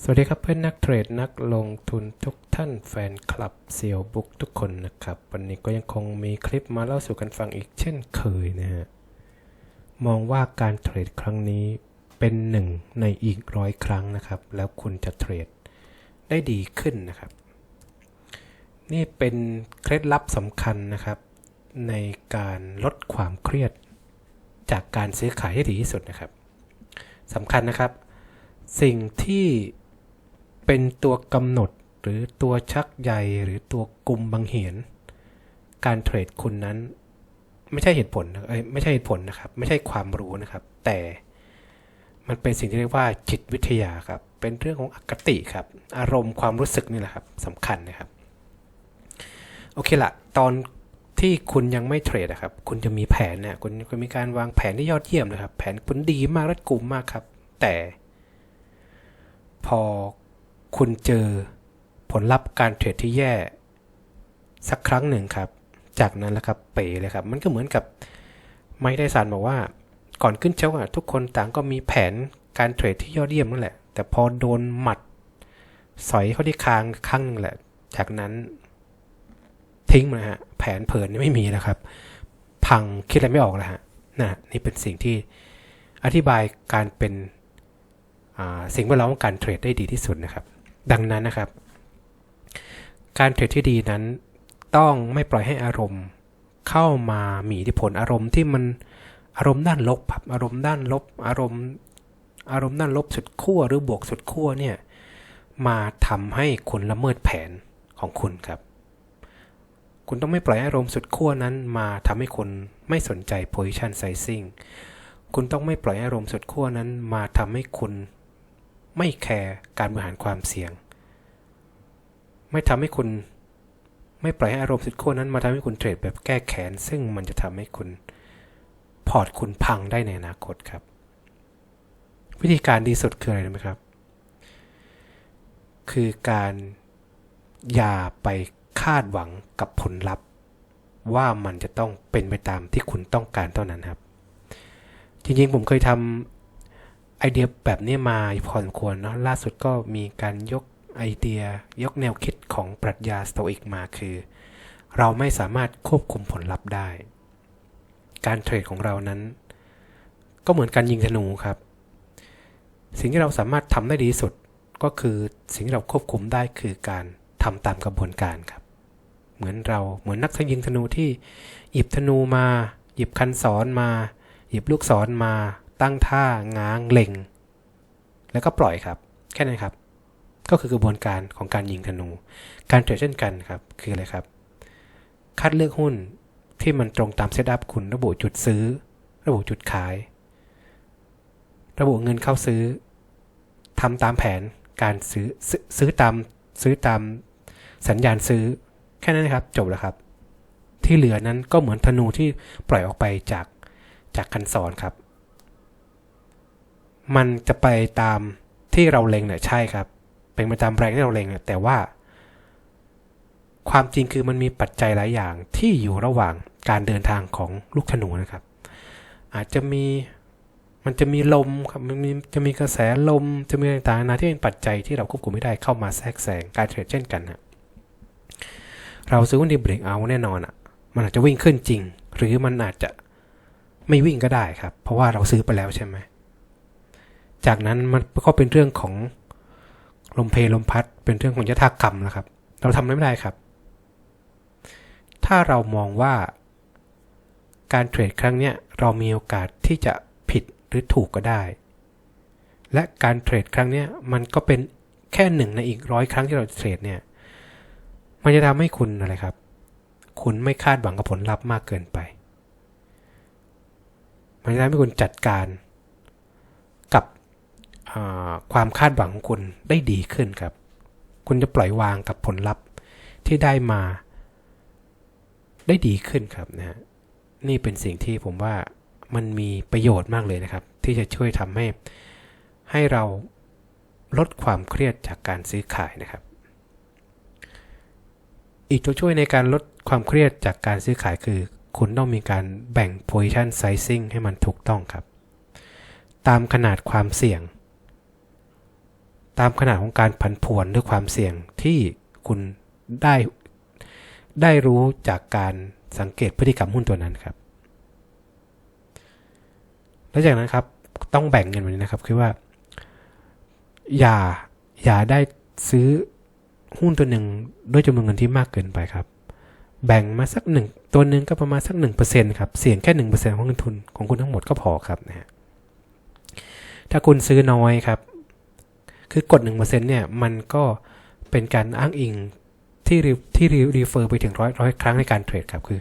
สวัสดีครับเพื่อนนักเทรดนักลงทุนทุกท่านแฟนคลับเซียวบุ๊กทุกคนนะครับ วันนี้ก็ยังคงมีคลิปมาเล่าสู่กันฟังอีกเช่นเคยนะฮะมองว่าการเทรดครั้งนี้เป็นหนึ่งในอีกร้อยครั้งนะครับ แล้วคุณจะเทรดได้ดีขึ้นนะครับ นี่เป็นเคล็ดลับสำคัญนะครับ ในการลดความเครียดจากการซื้อขายให้ดีที่สุดนะครับสำคัญนะครับ สิ่งที่ เป็นตัวกำหนดหรือตัวชักใยหรือตัวกลุ่มบังเหียน การเทรดคุณนั้น ไม่ใช่เหตุผลนะเอ้ยไม่ใช่เหตุผลนะครับ ไม่ใช่ความรู้นะครับ แต่มันเป็นสิ่งที่เรียกว่าจิตวิทยาครับ เป็นเรื่องของอคติครับ อารมณ์ความรู้สึกนี่แหละครับสำคัญนะครับ โอเคละตอนที่คุณยังไม่เทรดนะครับ คุณจะมีแผนเนี่ยคุณคุณมีการวางแผนที่ยอดเยี่ยมนะครับ แผนคุณดีมากรัดกุมมากครับ แต่ พอ คุณเจอผลลัพธ์การเทรดที่แย่ สักครั้งหนึ่งครับ จากนั้นแล้วครับเป๋เลยครับ มันก็เหมือนกับไมค์ไดสันบอกว่า ก่อนขึ้นเช้าอะทุกคนต่างก็มีแผนการเทรดที่ยอดเยี่ยมนั่นแหละ แต่พอโดนหมัด สอยเข้าที่คางครั้งหนึงแหละ จากนั้นทิ้งมาฮะ แผนเพลินนี่ไม่มีแล้วครับ พังคิดอะไรไม่ออกแล้วฮะนะนี่เป็นสิ่งที่อธิบายการเป็นสิ่งแวดล้อมของการเทรดได้ดีที่สุดนะครับ ดังนั้นนะครับ การเทรดที่ดีนั้นต้องไม่ปล่อยให้อารมณ์เข้ามามีอิทธิพลอารมณ์ที่มันอารมณ์ด้านลบครับอารมณ์ด้านลบ อารมณ์ อารมณ์ด้านลบสุดขั้วหรือบวกสุดขั้วเนี่ยมาทำให้คุณละเมิดแผนของคุณครับ คุณต้องไม่ปล่อยอารมณ์สุดขั้วนั้นมาทำให้คุณไม่สนใจ position sizing คุณต้องไม่ปล่อยอารมณ์สุดขั้วนั้นมาทำให้คุณ ไม่แคร์การบริหารความเสี่ยง ไม่ทำให้คุณ ไม่ปล่อยให้อารมณ์สุดขั้วนั้นมาทำให้คุณเทรดแบบแก้แค้นซึ่งมันจะทำให้คุณพอร์ตคุณพังได้ในอนาคตครับ วิธีการดีสุดคืออะไรรู้ไหมครับ คือการอย่าไปคาดหวังกับผลลัพธ์ ว่ามันจะต้องเป็นไปตามที่คุณต้องการเท่านั้นครับ จริงๆผมเคยทำ ไอเดียแบบนี้มาพอสมควรเนาะล่าสุดก็มีการยกไอเดียยกแนวคิดของปรัชญาสโตอิกมาคือ เราไม่สามารถควบคุมผลลัพธ์ได้ การเทรดของเรานั้น ก็เหมือนการยิงธนูครับ สิ่งที่เราสามารถทำได้ดีที่สุดก็คือสิ่งที่เราควบคุมได้คือการทำตามกระบวนการครับ เหมือนเราเหมือนนักยิงธนูที่หยิบธนูมา หยิบคันศรมา หยิบลูกศรมา ตั้งท่าง้างเล็ง แล้วก็ปล่อยครับ แค่นั้นครับ ก็คือกระบวนการของการยิงธนู การเทรดเช่นกันครับ คืออะไรครับ คัดเลือกหุ้นที่มันตรงตามเซตอัพคุณระบุจุดซื้อ ระบุจุดขาย ระบุเงินเข้าซื้อทำตามแผนการซื้อซื้อตามซื้อตามสัญญาณซื้อ แค่นั้นนะครับ จบแล้วครับ ที่เหลือนั้นก็เหมือนธนูที่ปล่อยออกไปจากจากคันศรครับ มันจะไปตามที่เราเล็งเนี่ยใช่ครับ เป็นไปตามแรงที่เราเล็งเนี่ยแต่ว่า ความจริงคือมันมีปัจจัยหลายอย่างที่อยู่ระหว่างการเดินทางของลูกธนูนะครับ อาจจะมีมันจะมีลมครับมันมีจะมีกระแสลมจะมีต่างๆนานาที่เป็นปัจจัยที่เราควบคุมไม่ได้เข้ามาแทรกแซงการเทรดเช่นกันนะเราซื้อหุ้นดีเบรกเอาแน่นอนอะ มันอาจจะวิ่งขึ้นจริง หรือมันอาจจะไม่วิ่งก็ได้ครับ เพราะว่าเราซื้อไปแล้วใช่ไหม จากนั้นมันก็เป็นเรื่องของลมเพลลมพัด เป็นเรื่องของยถากรรมนะครับ เราทำอะไรไม่ได้ครับ ถ้าเรามองว่าการเทรดครั้งเนี้ยเรามีโอกาสที่จะผิดหรือถูกก็ได้ และการเทรดครั้งเนี้ยมันก็เป็นแค่หนึ่งในอีกร้อยครั้งที่เราเทรดเนี่ย มันจะทำให้คุณอะไรครับ คุณไม่คาดหวังกับผลลัพธ์มากเกินไป มันจะทำให้คุณจัดการ ความคาดหวังของคุณได้ดีขึ้นครับ คุณจะปล่อยวางกับผลลัพธ์ที่ได้มา ได้ดีขึ้นครับนะฮะนี่เป็นสิ่งที่ผมว่ามันมีประโยชน์มากเลยนะครับ ที่จะช่วยทำให้ให้เราลดความเครียดจากการซื้อขายนะครับ อีกตัวช่วยในการลดความเครียดจากการซื้อขายคือ คุณต้องมีการแบ่ง position sizing ให้มันถูกต้องครับ ตามขนาดความเสี่ยง ตามขนาดของการผันผวนหรือความเสี่ยงที่คุณได้ได้รู้จากการสังเกตพฤติกรรมหุ้นตัวนั้นครับ แล้วจากนั้นครับต้องแบ่งเงินแบบนี้นะครับ คือว่า อย่าอย่าได้ซื้อหุ้นตัวหนึ่งด้วยจำนวนเงินที่มากเกินไปครับ แบ่งมาสักหนึ่งตัวหนึ่งก็ประมาณสักหนึ่งเปอร์เซ็นต์ครับ เสี่ยงแค่หนึ่งเปอร์เซ็นต์ของเงินทุนของคุณทั้งหมดก็พอครับนะฮะถ้าคุณซื้อน้อยครับ คือกดหนึ่งเปอร์เซ็นต์เนี่ยมันก็เป็นการอ้างอิงที่ที่รีเฟอร์ไปถึงร้อยร้อยครั้งในการเทรดครับคือ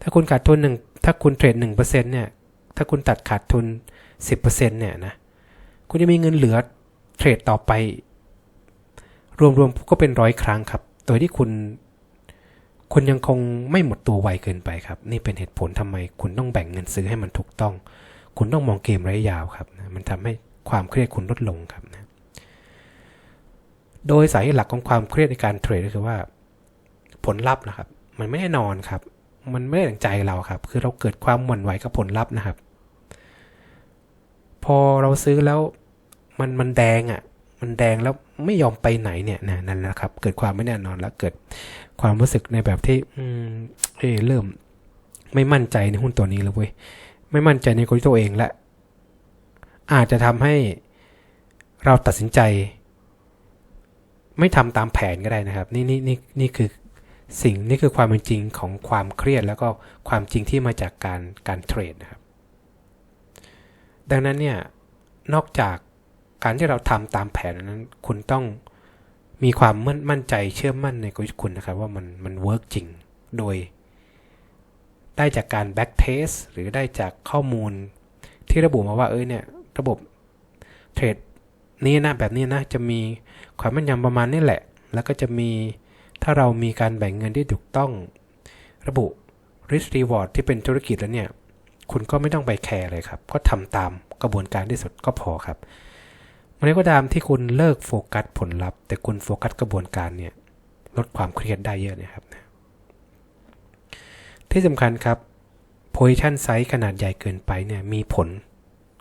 ถ้าคุณขาดทุนหนึ่งถ้าคุณเทรดหนึ่งเปอร์เซ็นต์เนี่ยถ้าคุณตัดขาดทุนสิบเปอร์เซ็นต์เนี่ยนะคุณจะมีเงินเหลือเทรดต่อไป รวมๆก็เป็นร้อยครั้งครับ โดยที่คุณ คุณยังคงไม่หมดตัวไวเกินไปครับ นี่เป็นเหตุผลทำไม คุณต้องแบ่งเงินซื้อให้มันถูกต้อง คุณต้องมองเกมระยะยาวครับนะมันทำให้ความเครียดคุณลดลงครับนะ โดยสาเหตุหลักของความเครียดในการเทรดก็คือว่า ผลลัพธ์นะครับ มันไม่แน่นอนครับ มันไม่ได้ดังใจเราครับ คือเราเกิดความหวั่นไหวกับผลลัพธ์นะครับ พอเราซื้อแล้วมันมันแดงอะ่ะ มันแดงแล้วไม่ยอมไปไหนเนี่ยนะนั่นแหละครับ เกิดความไม่แน่นอนแล้วเกิดความรู้สึกในแบบที่ อืมเอเริ่ม ไม่มั่นใจในหุ้นตัวนี้แล้วเว้ยไม่มั่นใจในตัวเองและอาจจะทำให้เราตัดสินใจ ไม่ทำตามแผนก็ได้นะครับ นี่นี่นี่นี่คือสิ่งนี่คือความเป็นจริงของความเครียดแล้วก็ความจริงที่มาจากการการเทรดนะครับ ดังนั้นเนี่ยนอกจากการที่เราทำตามแผนนั้น คุณต้องมีความมั่นมั่นใจเชื่อมั่นในกลยุทธ์คุณนะครับ ว่ามันมันเวิร์กจริงโดย ได้จากการแบ็กเทสหรือได้จากข้อมูลที่ระบุมาว่าเอ้ยเนี่ยระบบเทรด นี้นะแบบนี้นะจะมีความแม่นยำประมาณนี้แหละ แล้วก็จะมีถ้าเรามีการแบ่งเงินที่ถูกต้อง ระบุ risk reward ที่เป็นธุรกิจแล้วเนี่ย คุณก็ไม่ต้องไปแคร์เลยครับ ก็ทำตามกระบวนการที่สุดก็พอครับมันก็ตามที่คุณเลิกโฟกัสผลลัพธ์ แต่คุณโฟกัสกระบวนการเนี่ยลดความเครียดได้เยอะนะครับที่สำคัญครับ position size ขนาดใหญ่เกินไปเนี่ยมีผล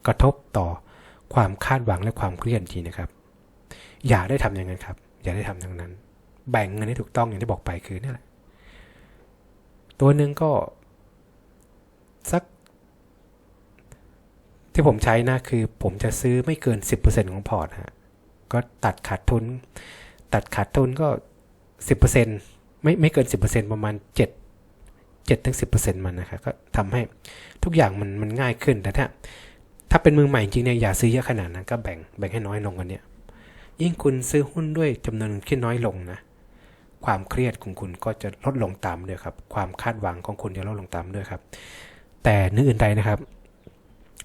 กระทบต่อ ความคาดหวังและความเครียดทีนะครับ อย่าได้ทำอย่างนั้นครับ อย่าได้ทำอย่างนั้น แบ่งเงินให้ถูกต้องอย่างที่บอกไปคือนี่แหละตัวหนึ่งก็สัก ที่ผมใช้นะคือ ผมจะซื้อไม่เกิน 10%ของพอร์ตฮะก็ตัดขาดทุน ตัดขาดทุนก็ 10%ไม่ไม่เกิน 10%ประมาณ 7 7ถึง10%มันนะครับก็ทำให้ทุกอย่างมันมันง่ายขึ้นแต่ถ้า ถ้าเป็นมือใหม่จริงเนี่ยอย่าซื้อเยอะขนาดนั้นก็แบ่งแบ่งให้น้อยลงกันเนี่ยยิ่งคุณซื้อหุ้นด้วยจำนวนที่น้อยลงนะ ความเครียดของคุณก็จะลดลงตามด้วยครับ ความคาดหวังของคุณจะลดลงตามด้วยครับ แต่นึกอื่นใดนะครับ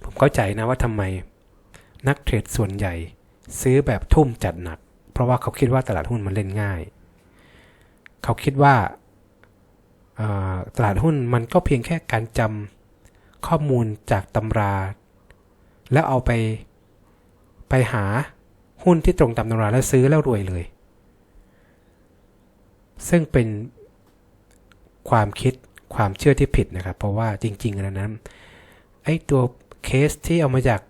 ผมเข้าใจนะว่าทำไมนักเทรดส่วนใหญ่ ซื้อแบบทุ่มจัดหนัก เพราะว่าเขาคิดว่าตลาดหุ้นมันเล่นง่าย เขาคิดว่าตลาดหุ้นมันก็เพียงแค่การจำข้อมูลจากตำรา แล้วเอาไปไปหาหุ้นที่ตรงตามตำราแล้วซื้อแล้วรวยเลย ซึ่งเป็นความคิดความเชื่อที่ผิดนะครับ เพราะว่าจริงๆแล้วนั้นไอ้ตัวเคสที่เอามาจาก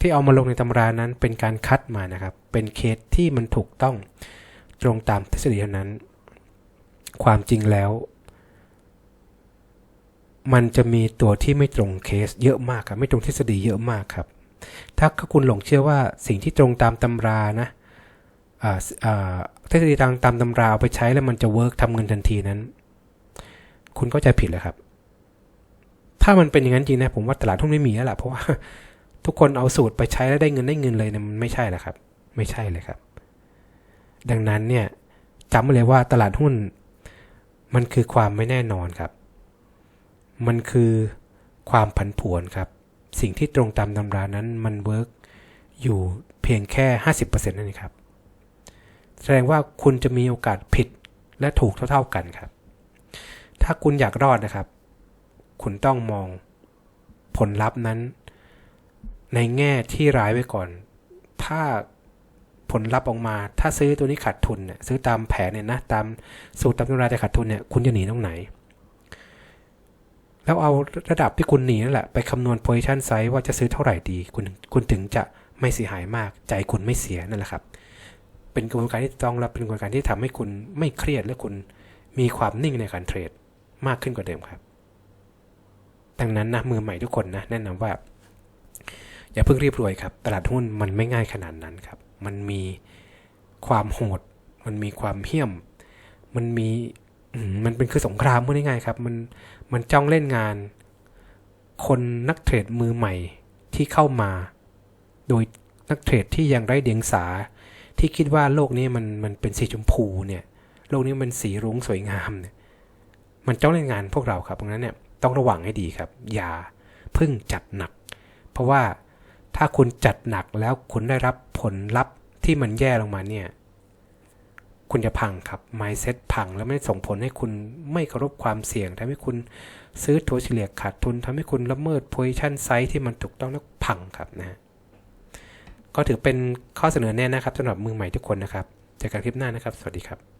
ที่เอามาลงในตำรานั้นเป็นการคัดมานะครับ เป็นเคสที่มันถูกต้องตรงตามทฤษฎีเท่านั้น ความจริงแล้ว มันจะมีตัวที่ไม่ตรงเคสเยอะมากครับไม่ตรงทฤษฎีเยอะมากครับ ถ้าคุณหลงเชื่อว่าสิ่งที่ตรงตามตำรานะทฤษฎีทางตามตำราเอาไปใช้แล้วมันจะเวิร์กทำเงินทันทีนั้น คุณก็จะผิดเลยครับ ถ้ามันเป็นอย่างนั้นจริงนะผมว่าตลาดหุ้นไม่มีแล้วล่ะเพราะว่าทุกคนเอาสูตรไปใช้แล้วได้เงินได้เงินเลยนะมันไม่ใช่แหละครับ ไม่ใช่เลยครับ ดังนั้นเนี่ยจำไว้เลยว่าตลาดหุ้นมันคือความไม่แน่นอนครับ มันคือความผันผวนครับ สิ่งที่ตรงตามตำรานั้นมันเวิร์กอยู่เพียงแค่ 50%นั่นเองครับ แสดงว่าคุณจะมีโอกาสผิดและถูกเท่าๆกันครับ ถ้าคุณอยากรอดนะครับ คุณต้องมองผลลัพธ์นั้น ในแง่ที่ร้ายไว้ก่อน ถ้าผลลัพธ์ออกมา ถ้าซื้อตัวนี้ขาดทุนเนี่ยซื้อตามแผนเนี่ยนะ ตามสูตรตามตำราจะขาดทุนเนี่ย คุณจะหนีตรงไหน แล้วเอาระดับที่คุณหนีนั่นแหละไปคำนวณ position size ว่าจะซื้อเท่าไหร่ดี คุณคุณถึงจะไม่เสียหายมาก ใจคุณไม่เสียนั่นแหละครับ เป็นกระบวนการที่ต้องรับเป็นกระบวนการที่ทำให้คุณไม่เครียดและคุณมีความนิ่งในการเทรดมากขึ้นกว่าเดิมครับ ดังนั้นนะมือใหม่ทุกคนนะแนะนำว่า อย่าเพิ่งรีบรวยครับ ตลาดหุ้นมันไม่ง่ายขนาดนั้นครับ มันมีความโหด มันมีความเหี้ยม มันมี มันเป็นคือสงครามพูดง่ายๆครับ มันมันจ้องเล่นงาน คนนักเทรดมือใหม่ที่เข้ามา โดยนักเทรดที่ยังไร้เดียงสา ที่คิดว่าโลกนี้มันมันเป็นสีชมพูเนี่ย โลกนี้มันสีรุ้งสวยงามเนี่ย มันจ้องเล่นงานพวกเราครับดังนั้นเนี่ยต้องระวังให้ดีครับ อย่าพึ่งจัดหนัก เพราะว่าถ้าคุณจัดหนักแล้วคุณได้รับผลลัพธ์ที่มันแย่ลงมาเนี่ย คุณจะพังครับ mindset พังแล้วไม่ส่งผลให้คุณไม่เคารพความเสี่ยงทำให้คุณซื้อถัวเฉลี่ยขาดทุนทำให้คุณละเมิด position size ที่มันถูกต้องแล้วพังครับนะฮะก็ถือเป็นข้อเสนอแนะนะครับสำหรับมือใหม่ทุกคนนะครับเจอกันคลิปหน้านะครับ สวัสดีครับ